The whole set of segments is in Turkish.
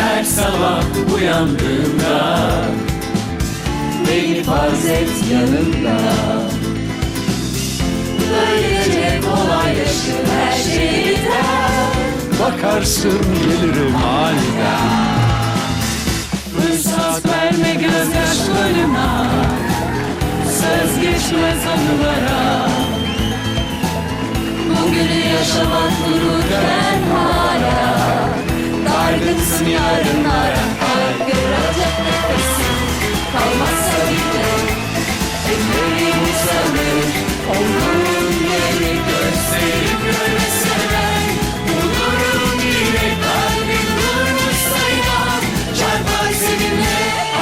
Her sabah uyandığımda Beni farz et yanında Böylece kolaylaşır her şeyden. Bakarsın gelirim aniden. Fırsat verme gözyaşlarına Söz geçmez anılara yaşamak dururken hala. Dargınsın yarınlara Kalp kıracak nefesin Kalmazsa bile Ellerim uzanır Olduğun yeri gösterip görmeseler Bulurum yine kalbim durmuşsa inan Çarpar seninle.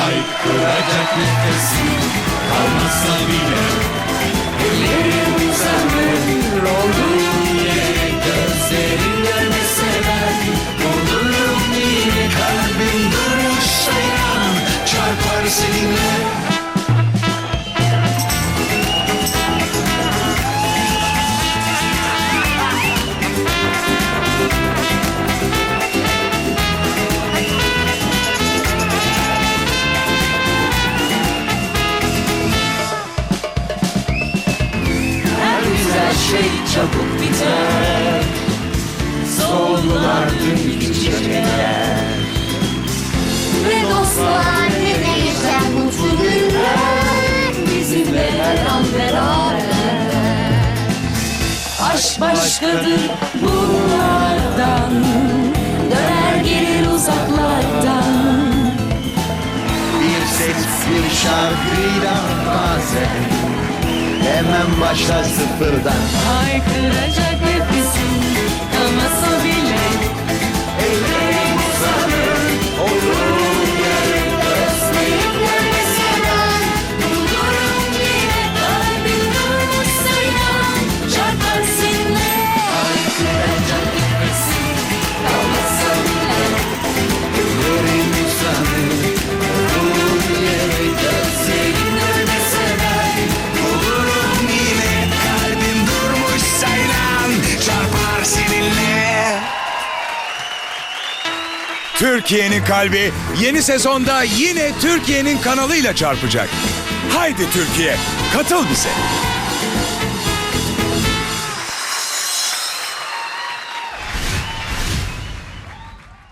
Ay kıracak nefesin Kalmazsa bile şey çabuk biter. Soldular dün çiçekler. Ve dostlar ne değişen mutlu günler. Bizimle her an beraber. Aşk başkadır bunlardan. Döner gelir uzaklardan. Bir ses bir şarkıyla bazen Hemen başlar sıfırdan. Haykıracak nefesin Türkiye'nin kalbi yeni sezonda yine Türkiye'nin kanalıyla çarpacak. Haydi Türkiye, katıl bize.